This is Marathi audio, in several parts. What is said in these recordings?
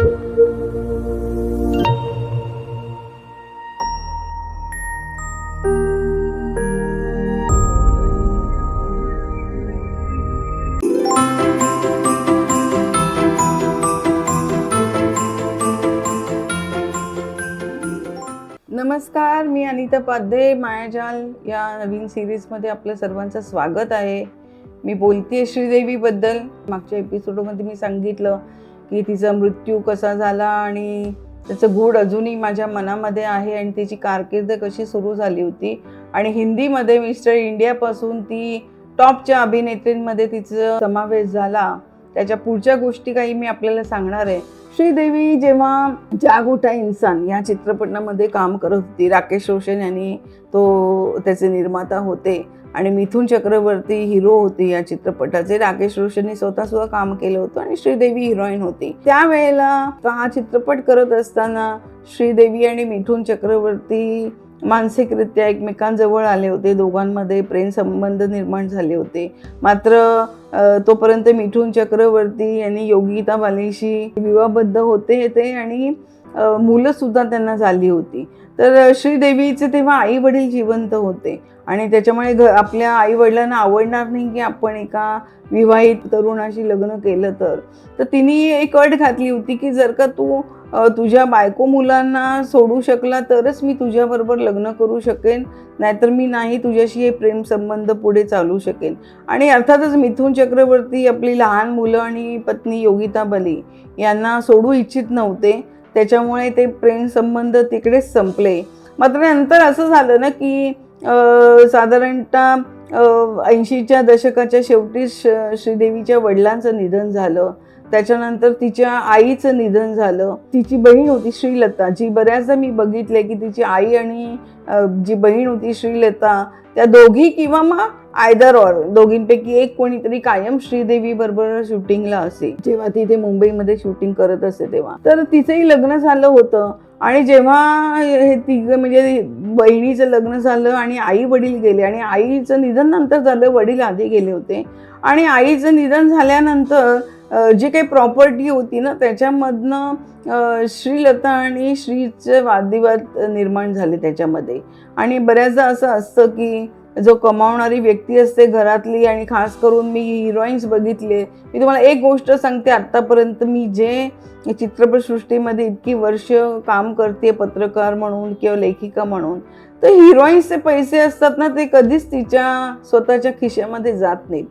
नमस्कार मी अनिता पाध्ये मायाजाल या नवीन सिरीजमध्ये आपलं सर्वांचं स्वागत आहे. मी बोलते श्रीदेवीबद्दल. मागच्या एपिसोडमध्ये मी सांगितलं की तिचा मृत्यू कसा झाला आणि त्याचं गूढ अजूनही माझ्या मनामध्ये आहे आणि तिची कारकीर्द कशी सुरू झाली होती. आणि हिंदीमध्ये मिस्टर इंडियापासून ती टॉपच्या अभिनेत्रींमध्ये तिचा समावेश झाला. त्याच्या पुढच्या गोष्टी काही मी आपल्याला सांगणार आहे. श्रीदेवी जेव्हा जाग उठा इन्सान या चित्रपटामध्ये काम करत होती राकेश रोशन यांनी तो त्याचे निर्माता होते आणि मिथुन चक्रवर्ती हिरो होती या चित्रपटाचे. राकेश रोशनने स्वतः सुद्धा काम केलं होतं आणि श्रीदेवी हिरोईन होती. त्यावेळेला हा चित्रपट करत असताना श्रीदेवी आणि मिथुन चक्रवर्ती मानसिकरित्या एकमेकांजवळ आले होते. दोघांमध्ये प्रेम संबंध निर्माण झाले होते. मात्र तोपर्यंत मिठून चक्रवर्ती यांनी योगिता बालेशी विवाहबद्ध होते ते आणि मुलंसुद्धा त्यांना झाली होती. तर श्रीदेवीचे तेव्हा आई वडील जिवंत होते आणि त्याच्यामुळे घ आपल्या आई वडिलांना आवडणार नाही की आपण एका विवाहित तरुणाशी लग्न केलं तर. तर तिने एक अट घातली होती की जर का तू तुझ्या बायको मुलांना सोडू शकला तरच मी तुझ्याबरोबर लग्न करू शकेन नाहीतर मी नाही तुझ्याशी हे प्रेम संबंध पुढे चालू शकेन. आणि अर्थातच मिथुन चक्रवर्ती आपली लहान मुलं आणि पत्नी योगिता बली यांना सोडू इच्छित नव्हते. त्याच्यामुळे ते प्रेमसंबंध तिकडेच संपले. मात्र नंतर असं झालं ना की साधारणतः ऐंशीच्या दशकाच्या शेवटी श- श्रीदेवीच्या वडिलांचं निधन झालं. त्याच्यानंतर तिच्या आईचं निधन झालं. तिची बहीण होती श्रीलता. जी बऱ्याचदा मी बघितले की तिची आई आणि जी बहीण होती श्रीलता त्या दोघी किंवा मग आयदर ऑर दोघींपैकी एक कोणीतरी कायम श्रीदेवी बरोबर शूटिंगला असे. जेव्हा ती इथे मुंबईमध्ये शूटिंग करत असे तेव्हा. तर तिचंही लग्न झालं होतं. आणि जेव्हा हे तिघं म्हणजे बहिणीचं लग्न झालं आणि आई वडील गेले. आणि आईचं निधन नंतर झालं वडील आधी गेले होते. आणि आईचं निधन झाल्यानंतर जी काही प्रॉपर्टी होती ना त्याच्यामधनं श्रीलता आणि श्रीचे वादविवाद निर्माण झाले त्याच्यामध्ये. आणि बऱ्याचदा असं असतं की जो कमावणारी व्यक्ती असते घरातली आणि खास करून मी हिरोईन्स बघितले मी तुम्हाला एक गोष्ट सांगते आत्तापर्यंत मी जे चित्रपटसृष्टीमध्ये इतकी वर्ष काम करते पत्रकार म्हणून किंवा लेखिका म्हणून तर हिरोईन्सचे पैसे असतात ना ते कधीच तिच्या स्वतःच्या खिशामध्ये जात नाहीत.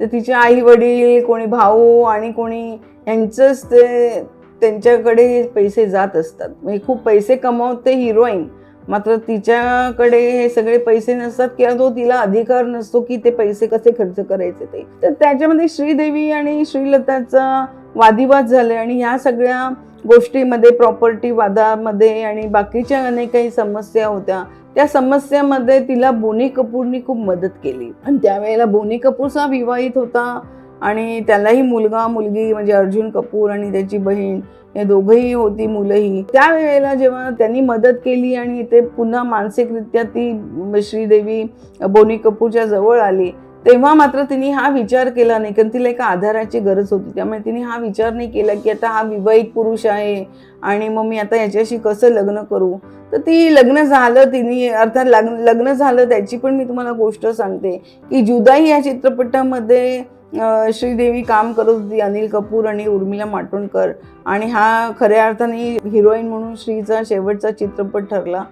तर तिचे आई वडील कोणी भाऊ आणि कोणी यांचंच ते त्यांच्याकडे पैसे जात असतात. म्हणजे खूप पैसे कमावते हिरोईन मात्र तिच्याकडे हे सगळे पैसे नसतात किंवा तो तिला अधिकार नसतो की ते पैसे कसे खर्च करायचे ते. तर त्याच्यामध्ये श्रीदेवी आणि श्रीलताचा वादिवाद झाले आणि ह्या सगळ्या गोष्टीमध्ये प्रॉपर्टी वादामध्ये आणि बाकीच्या अनेक काही समस्या होत्या त्या समस्यामध्ये तिला बोनी कपूरनी खूप मदत केली. आणि त्यावेळेला बोनी कपूरचा विवाहित होता. आणि त्यालाही मुलगा मुलगी म्हणजे अर्जुन कपूर आणि त्याची बहीण या दोघंही होती मुलंही. त्यावेळेला जेव्हा त्यांनी मदत केली आणि ते पुन्हा मानसिकरित्या ती श्रीदेवी बोनी कपूरच्या जवळ आली तेव्हा मात्र तिने हा विचार केला नाही कारण तिला एका आधाराची गरज होती. त्यामुळे तिने हा विचार नाही केला की आता हा विवाहित पुरुष आहे आणि मग मी आता याच्याशी कसं लग्न करू? तर ती लग्न झालं तिने अर्थात लग्न लग्न झालं त्याची पण मी तुम्हाला गोष्ट सांगते की जुदाई या चित्रपटामध्ये श्रीदेवी काम करत होती अनिल कपूर आणि उर्मिला माटोंडकर. आणि हा खऱ्या अर्थाने हिरोईन म्हणून श्रीचा शेवटचा चित्रपट ठरला.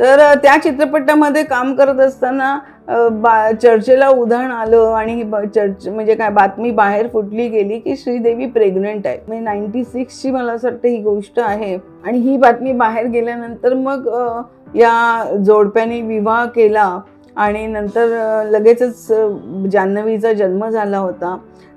तर त्या चित्रपटामध्ये काम करत असताना बा चर्चेला उदाहरण आलं आणि चर्च म्हणजे काय बातमी बाहेर फुटली गेली की श्रीदेवी प्रेग्नंट आहे. म्हणजे नाईन्टी सिक्सची मला असं वाटतं ही गोष्ट आहे. आणि ही बातमी बाहेर गेल्यानंतर मग या जोडप्याने विवाह केला. आणि नंतर लगेचच जान्हवीचा जन्म झाला होता.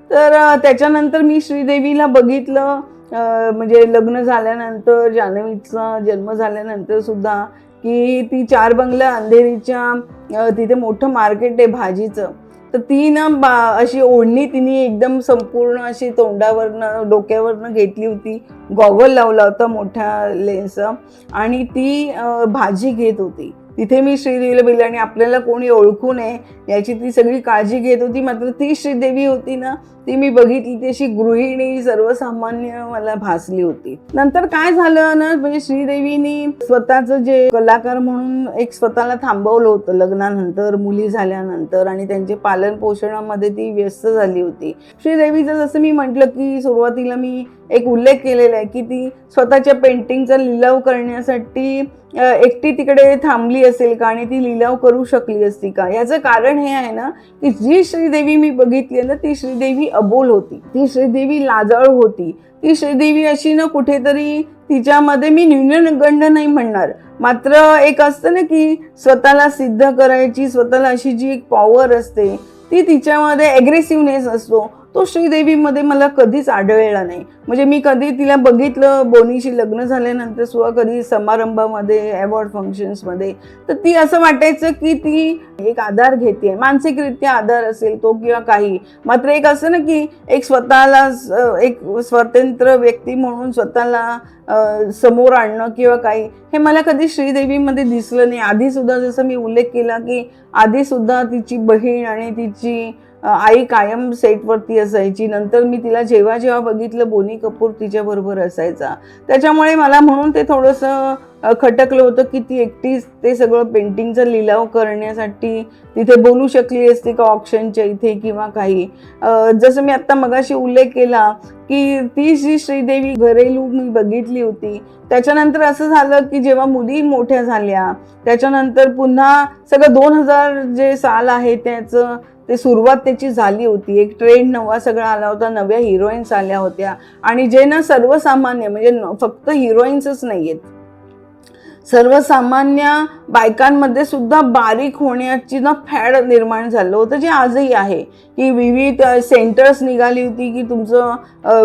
तर त्याच्यानंतर मी श्रीदेवीला बघितलं. म्हणजे लग्न झाल्यानंतर जान्हवीचा जन्म झाल्यानंतर सुद्धा की ती चार बंगल्या अंधेरीच्या तिथे मोठं मार्केट आहे भाजीचं. तर ती ना बा अशी ओढणी तिने एकदम संपूर्ण अशी तोंडावरनं डोक्यावरनं घेतली होती. गॉगल लावला होता मोठ्या लेन्स आणि ती भाजी घेत होती. तिथे मी श्रीदेवीला बोलले आणि आपल्याला कोणी ओळखू नये याची ती सगळी काळजी घेत होती. मात्र ती श्रीदेवी होती ना ती मी बघितली ती अशी गृहिणी सर्वसामान्य मला भासली होती. नंतर काय झालं ना म्हणजे श्रीदेवीनी स्वतःचं जे कलाकार म्हणून एक स्वतःला थांबवलं होतं लग्नानंतर मुली झाल्यानंतर आणि त्यांचे पालन पोषणामध्ये ती व्यस्त झाली होती. श्रीदेवीचं जसं मी म्हटलं की सुरुवातीला मी एक उल्लेख केलेला आहे की ती स्वतःच्या पेंटिंगचा लिलाव करण्यासाठी एकटी तिकडे थांबली असेल का आणि ती लिलाव करू शकली असती का? याचं कारण हे आहे ना की जी श्रीदेवी मी बघितली ना ती श्रीदेवी अबोल होती. ती श्रीदेवी लाजळ होती. ती श्रीदेवी अशी ना कुठेतरी तिच्यामध्ये मी न्यूनगंड नाही म्हणणार. मात्र एक असतं ना की स्वतःला सिद्ध करायची स्वतःला अशी जी एक पॉवर असते ती तिच्यामध्ये ॲग्रेसिव्हनेस असतो. तो श्रीदेवीमध्ये मला कधीच आढळला नाही. म्हणजे मी कधी तिला बघितलं बोनीशी लग्न झाल्यानंतर सुद्धा कधी समारंभामध्ये अवॉर्ड फंक्शन्समध्ये तर ती असं वाटायचं की ती एक आधार घेते मानसिकरित्या आधार असेल तो किंवा काही. मात्र एक असं ना की एक स्वतःला एक स्वतंत्र व्यक्ती म्हणून स्वतःला समोर आणणं किंवा काही हे मला कधी श्रीदेवीमध्ये दिसलं नाही. आधीसुद्धा जसं मी उल्लेख केला की आधीसुद्धा तिची बहीण आणि तिची आई कायम सेटवरती असायची. नंतर मी तिला जेव्हा जेव्हा बघितलं बोनी कपूर तिच्याबरोबर असायचा. त्याच्यामुळे मला म्हणून ते थोडंसं खटकलं होतं की ती एकटीच ते सगळं पेंटिंगचा लिलाव करण्यासाठी तिथे बोलू शकली असती का ऑप्शनच्या इथे किंवा काही. जसं मी आत्ता मगाशी उल्लेख केला की ती जी श्रीदेवी घरेलू मी बघितली होती त्याच्यानंतर असं झालं की जेव्हा मुली मोठ्या झाल्या त्याच्यानंतर पुन्हा सगळं दोन हजार जे साल आहे त्याचं ते सुरुवात त्याची झाली होती. एक ट्रेंड नवा सगळा आला होता नव्या हिरोईन्स आल्या होत्या. आणि जे ना सर्वसामान्य म्हणजे फक्त हिरोईन्सच नाही आहेत सर्वसामान्य बायकांमध्ये सुद्धा बारीक होण्याची ना फॅड निर्माण झालं होतं जे आजही आहे. की विविध सेंटर्स निघाली होती की तुमचं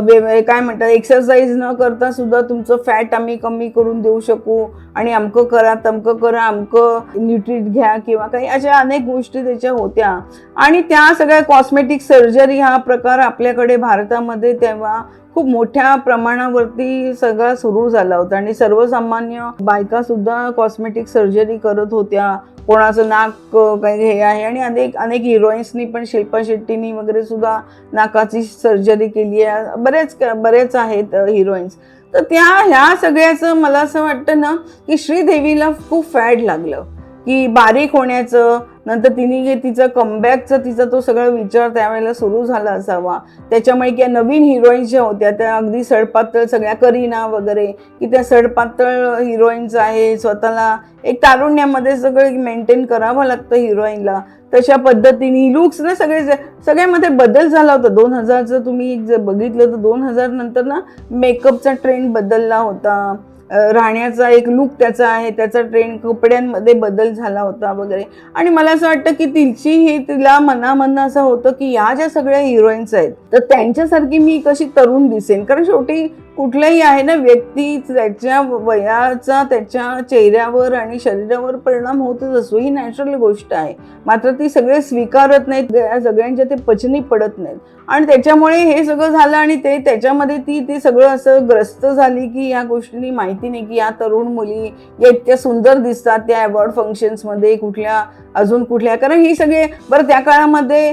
वे- काय म्हणतात एक्सरसाइज न करता सुद्धा तुमचं फॅट आम्ही कमी करून देऊ शकू आणि अमकं करा तमकं करा अमकं न्यूट्रीट घ्या किंवा काही अशा अनेक गोष्टी त्याच्या होत्या. आणि त्या सगळ्या कॉस्मेटिक सर्जरी हा प्रकार आपल्याकडे भारतामध्ये तेव्हा खूप मोठ्या प्रमाणावरती सगळा सुरू झाला होता आणि सर्वसामान्य बायका सुद्धा कॉस्मेटिक सर्जरी करत होत्या. कोणाचं नाक काही हे आहे आणि अनेक अनेक हिरोईन्सनी पण शिल्पा शेट्टीनी वगैरे सुद्धा नाकाची सर्जरी केली आहे. बरेच बरेच आहेत हिरोईन्स तर त्या ह्या सगळ्याचं मला असं वाटतं ना की श्रीदेवीला खूप फॅड लागलं. की बारीक होण्याचं नंतर तिने हे तिचं कमबॅकचा तिचा तो सगळा विचार त्यावेळेला सुरू झाला असावा. त्याच्यामुळे की नवीन हिरोईन्स ज्या होत्या त्या अगदी सडपातळ सगळ्या करीना वगैरे की त्या सडपातळ हिरोईन्स आहे स्वतःला एक तारुण्यामध्ये सगळं मेंटेन करावं लागतं हिरोईनला तशा पद्धतीने लुक्स ना सगळे सगळ्यामध्ये बदल झाला होता. दोन हजारचं तुम्ही जर बघितलं तर दोन हजार नंतर ना मेकअपचा ट्रेंड बदलला होता. राहण्याचा एक लुक त्याचा आहे त्याचा ट्रेंड कपड्यांमध्ये बदल झाला होता वगैरे. आणि मला असं वाटतं की तिची ही तिला मनामधनं असं होतं की या ज्या सगळ्या हिरोईन्स आहेत तर त्यांच्यासारखी मी कशी तरुण दिसेन. कारण शेवटी कुठलंही आहे ना व्यक्ती त्याच्या वयाचा त्याच्या चेहऱ्यावर आणि शरीरावर परिणाम होतच असतो ही नॅचरल गोष्ट आहे. मात्र ती सगळे स्वीकारत नाहीत सगळ्यांच्या ते पचनी पडत नाहीत. आणि त्याच्यामुळे हे सगळं झालं आणि ते त्याच्यामध्ये ती ते सगळं असं ग्रस्त झाली की या गोष्टींनी माहिती नाही की या तरुण मुली या इतक्या सुंदर दिसतात त्या अवॉर्ड फंक्शन्समध्ये कुठल्या अजून कुठल्या. कारण ही सगळे बरं त्या काळामध्ये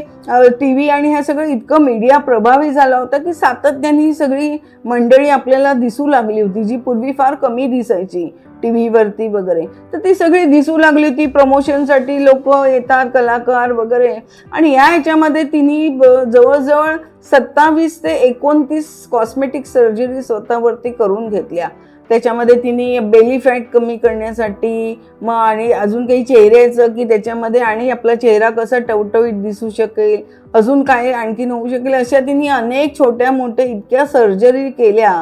टी व्ही आणि ह्या सगळं इतकं मीडिया प्रभावी झाला होता की सातत्याने ही सगळी मंडळी आपल्याला दिसू लागली होती जी पूर्वी फार कमी दिसायची. टी व्हीवरती वगैरे. तर ती सगळी दिसू लागली होती. प्रमोशनसाठी लोक येतात कलाकार वगैरे. आणि या ह्याच्यामध्ये तिने जवळजवळ सत्तावीस ते एकोणतीस कॉस्मेटिक सर्जरी स्वतःवरती करून घेतल्या. त्याच्यामध्ये तिने बेली फॅट कमी करण्यासाठी मग आणि अजून काही चेहऱ्याचं की त्याच्यामध्ये आणि आपला चेहरा कसा टवटवीत दिसू शकेल अजून काय आणखीन होऊ शकेल अशा तिने अनेक छोट्या मोठ्या इतक्या सर्जरी केल्या.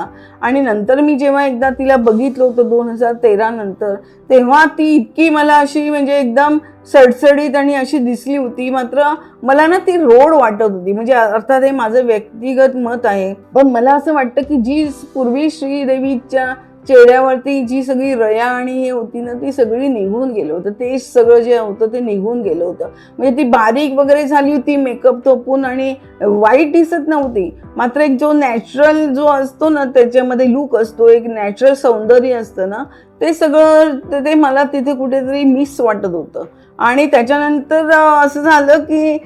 आणि नंतर मी जेव्हा एकदा तिला बघितलं होतं दोन हजार तेरा नंतर तेव्हा ती इतकी मला अशी म्हणजे एकदम सडसडीत आणि अशी दिसली होती. मात्र मला ना ती रोड वाटत होती. म्हणजे अर्थात हे माझं व्यक्तिगत मत आहे. पण मला असं वाटतं की जी पूर्वी श्रीदेवीच्या चेहऱ्यावरती जी सगळी रया आणि हे होती ना ती सगळी निघून गेलं होतं. ते सगळं जे होतं ते निघून गेलं होतं. म्हणजे ती बारीक वगैरे झाली होती मेकअप थोपून आणि वाईट दिसत नव्हती. मात्र एक जो नॅचरल जो असतो ना त्याच्यामध्ये लुक असतो एक नॅचरल सौंदर्य असतं ना ते सगळं ते- मला तिथे कुठेतरी मिस वाटत होतं. आणि त्याच्यानंतर असं झालं की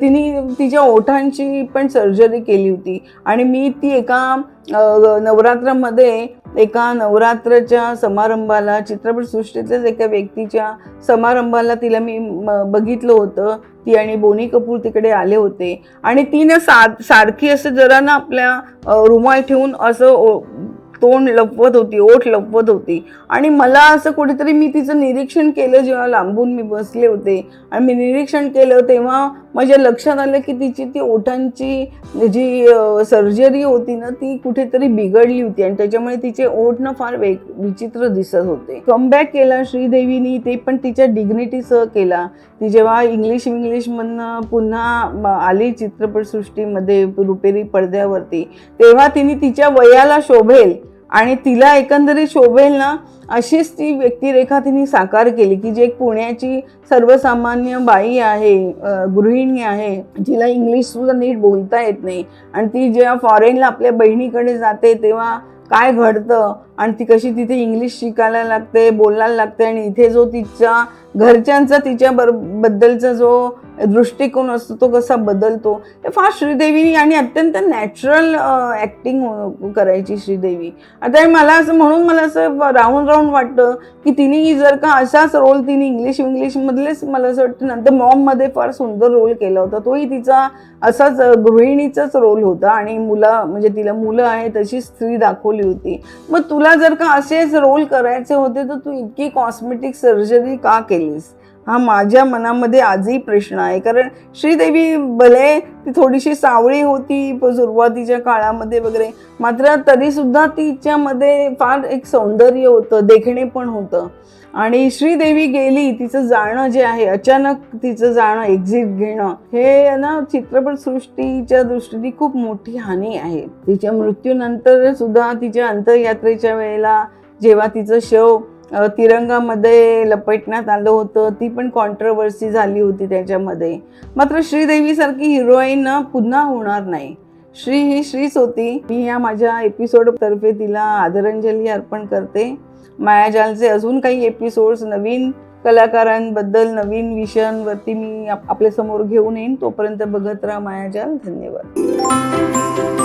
तिने तिच्या ओठांची पण सर्जरी केली होती. आणि मी ती एका नवरात्रामध्ये एका नवरात्रच्या समारंभाला चित्रपटसृष्टीतल्याच एका व्यक्तीच्या समारंभाला तिला मी बघितलं होतं. ती आणि बोनी कपूर तिकडे आले होते. आणि ती ना सा सारखी असं जरा ना आपल्या रुमाल ठेवून असं तोंड लपवत होती ओठ लपवत होती. आणि मला असं कुठेतरी मी तिचं निरीक्षण केलं जेव्हा लांबून मी बसले होते. आणि मी निरीक्षण केलं तेव्हा माझ्या लक्षात आलं की तिची ती ओठांची जी सर्जरी होती ना ती कुठेतरी बिघडली होती आणि त्याच्यामुळे तिचे ओठ ना फार वेग विचित्र दिसत होते. कमबॅक केला श्रीदेवीनी ते पण तिच्या डिग्निटीसह केला. ती जेव्हा इंग्लिश इंग्लिशमधनं पुन्हा आली चित्रपटसृष्टीमध्ये रुपेरी पडद्यावरती तेव्हा तिने तिच्या वयाला शोभेल. आणि तिला एकंदरीत शोभेल ना अशीच ती व्यक्तिरेखा तिने साकार केली की जी एक पुण्याची सर्वसामान्य बाई आहे गृहिणी आहे जिला इंग्लिश सुद्धा नीट बोलता येत नाही. आणि ती जेव्हा फॉरेनला आपल्या बहिणीकडे जाते तेव्हा काय घडतं? आणि ती कशी तिथे इंग्लिश शिकायला लागते बोलायला लागते आणि इथे जो तिच्या घरच्यांचा तिच्या बर बद्दलचा जो दृष्टिकोन असतो तो कसा बदलतो ते फार श्रीदेवीनी आणि अत्यंत नॅचरल ॲक्टिंग हो, करायची श्रीदेवी. आता हे मला असं म्हणून मला असं राहून राहून वाटतं की तिने जर का असाच रोल तिने इंग्लिश इंग्लिशमधलेच मला असं वाटतं नंतर मॉममध्ये फार सुंदर रोल केला होता तोही तिचा असाच गृहिणीचाच रोल होता आणि मुला म्हणजे तिला मुलं आहे तशी स्त्री दाखवली होती. मग तुला जर का असेच रोल करायचे होते तर तू इतकी कॉस्मेटिक सर्जरी का केलीस हा माझ्या मनामध्ये आजही प्रश्न आहे. कारण श्रीदेवी भले ती थोडीशी सावळी होती सुरुवातीच्या काळामध्ये वगैरे मात्र तरी सुद्धा तिच्यामध्ये फार एक सौंदर्य होतं देखणे पण होतं. आणि श्रीदेवी गेली तिचं जाणं जे आहे अचानक तिचं जाणं एक्झिट घेणं हे ना चित्रपटसृष्टीच्या दृष्टीने खूप मोठी हानी आहे. तिच्या मृत्यूनंतर सुद्धा तिच्या अंतरयात्रेच्या वेळेला जेव्हा तिचं शव तिरंगामध्ये लपेटण्यात आलं होतं. ती पण कॉन्ट्रवर्सी झाली होती त्याच्यामध्ये. मात्र श्रीदेवीसारखी हिरोईन पुन्हा होणार नाही. श्री ही श्रीच होती. मी या माझ्या एपिसोडतर्फे तिला आदरांजली अर्पण करते. मायाजालचे अजून काही एपिसोड्स नवीन कलाकारांबद्दल नवीन विषयांवरती मी आप- आपल्यासमोर घेऊन येईन. तोपर्यंत बघत राहा मायाजाल धन्यवाद.